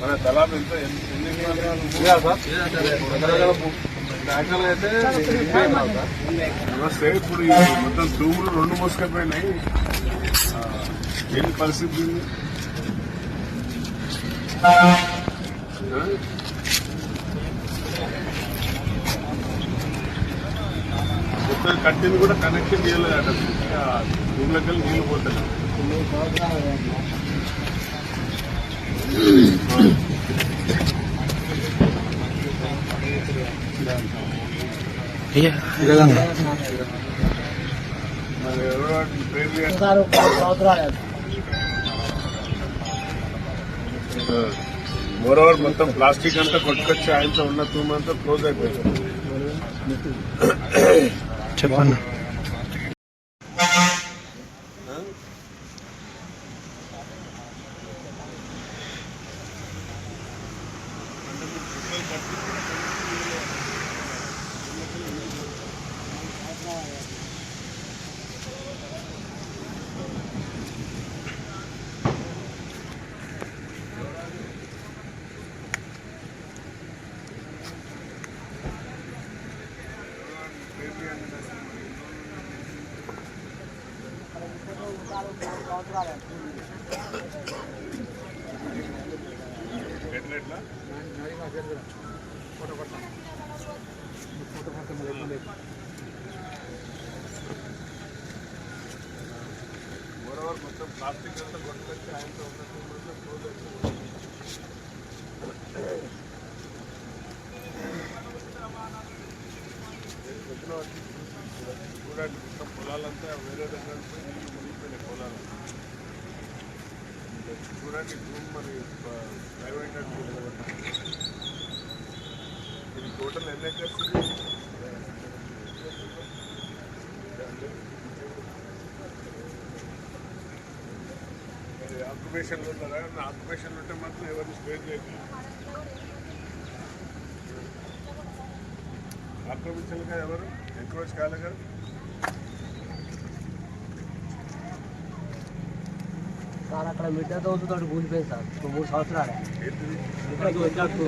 మన తలాబ్ ఎంత ఎన్ని నమస్తే ఇప్పుడు మొత్తం తూములు రెండు మోసుకపోయినాయి ఆ, ఏంటి పరిస్థితి కట్టింది కూడా కనెక్షన్ చేయలేదట. భూమిలోకి వెళ్ళి నీళ్ళు పోతాయి మరి ఎవరో పేరు చేయాలి. మోరవర్ మొత్తం ప్లాస్టిక్ అంతా కొట్టుకొచ్చి ఆయనతో ఉన్న తూమ్ అంతా క్లోజ్ అయిపోయింది. చెప్పన్న Thank చెప్పండి ఎట్లా ఎట్లా మోరవర్ మొత్తం ప్లాస్టిక్ అంతా కొట్టుకొచ్చి ఆయనతో ఉన్న చూడండి మొత్తం పొలాలంతా వేరే దగ్గర పోయి పొలాలు. చూడండి రూమ్ మరి ప్రైవేట్ ఇది టోటల్ ఎన్ని ఎకర్స్ ఇది? మరి ఆక్యుపేషన్లో ఉన్నారా? ఉంటే మాత్రం ఎవరిని స్పేర్ చేయలేదు కదా ఎవరు? ఎంక్రోచ్ కాలే కదా సార్ అక్కడ మిడ్డ తోటి కూలిపోయింది సార్. ఇప్పుడు మూడు సంవత్సరాలు. మిడ్డ తోటి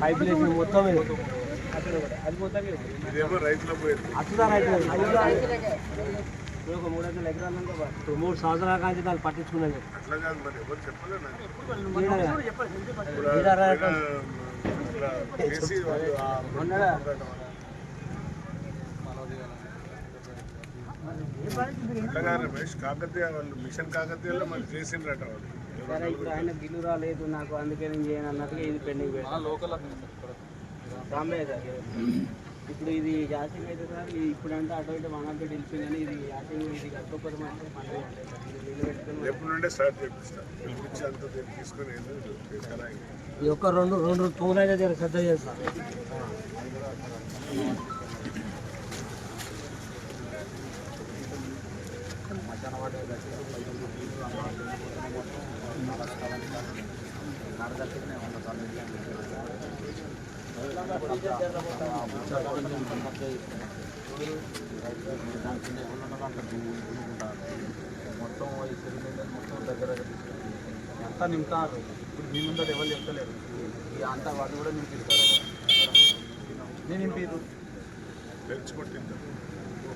పైప్ లేసిన మొత్తం రైతుల. అచ్చుదా ఒక మూడు వందల ఎకరాలు సంవత్సరాల కాంచి దాన్ని పట్టించుకున్నాను అట్లా కాదు మరి ఎవరు చెప్పలే నాకు ఈడ- ఇప్పుడు ఈడ రా- ఆయన ఇట్లా చేసి వాళ్ళు ఆ మొన్ననే అట్లాగా రమేష్ కాకతీయ వాళ్ళు మిషన్ కాకతీయలో మళ్ళీ చేసిండ్రట వాళ్ళు. సరే ఇప్పుడు ఆయన బిల్లు రాలేదు నాకు అందుకే నేను చేయను అన్నట్టుగా ఇది పెండింగ్ సార్ ఇప్పుడు ఇది యాసింగ్ అయితే సార్ ఇది ఇప్పుడు అంటే అటు ఇటు వన్ ఆఫ్ వెళ్ళిపోయిందని ఇది యాసింగ్ ఇది కట్టుకోకపోతే మాత్రం పండుగ సార్. నుండే స్టార్ట్ పిలిపించి అంత తీసుకొని తీసుకురా ఈ ఒక్క రెండు రెండు తూములైతే జర శ్రద్ధ చేస్తాను మొత్తం ఈ సిలిండర్ మొత్తం దగ్గర ఎంత నింపుతారు. ఇప్పుడు మీ ముందర ఎవరు చెప్తలేరు? ఈ అంతా వాటి కూడా నింపిస్తారు. నేను నింపిరు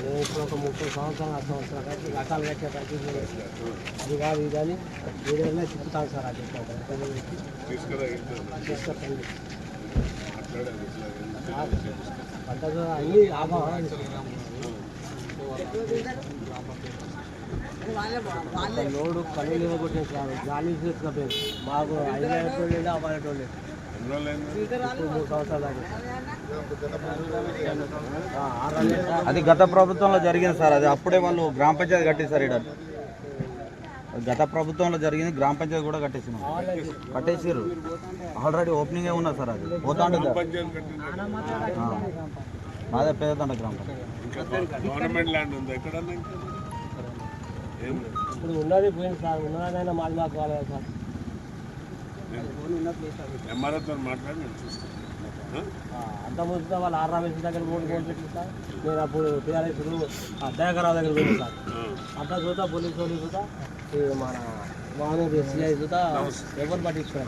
నేను ఇప్పుడు ఒక ముప్పై సంవత్సరాలు అర్థం సంవత్సరాలు రకాలు కట్టే ప్రయత్నం అది కాదు ఇది అని వీడియోలో తిప్పుతాను సార్ అది తీసుకురా ఏంటో అన్ని లాభం లోడు కళ్ళు ఇవ్వకొట్టిన సార్ గాలి తీసుకపోయింది మాకు ఐదు వేల ఆ అది గత ప్రభుత్వంలో జరిగింది సార్. అది అప్పుడే వాళ్ళు గ్రామ పంచాయతీ కట్టేశారు ఇక్కడ గత ప్రభుత్వంలో జరిగింది గ్రామ పంచాయతీ కూడా కట్టేసినాం. కట్టేసారు ఆల్రెడీ ఓపెనింగ్ ఉన్నది సార్ అది. పోతా ఉంటుంది పంచాయతీ కట్టిన ఆ. మాదే పేదండ గ్రామ పంచాయతీ. ఇప్పుడు ఉన్నది పోయింది సార్. ఉన్నదైనా మాది మాకు కావాలి సార్. ఎంఆర్ఓతో మాట్లాడి నేను చూస్తాను? అంత ముందు వాళ్ళ ఆరు రామేశ్వర దగ్గర మూడు కోట్లు పెట్టింది సార్ నేను అప్పుడు టీఆర్ఎస్ దయాకరావు దగ్గర పోయింది సార్. అంతా చూతా పోలీసు వాళ్ళు ఈ మన మామూలు ఎస్సీఐ చూతా ఎవరు మాట్లాడతాను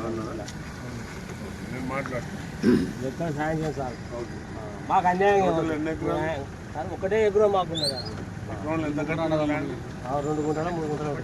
ఎక్కడ సాయం చేయండి సార్? మాకు అన్యాయం? సార్ ఒకటే ఎగురం మాకున్నది రెండు గుంటలు మూడు గుంటలు.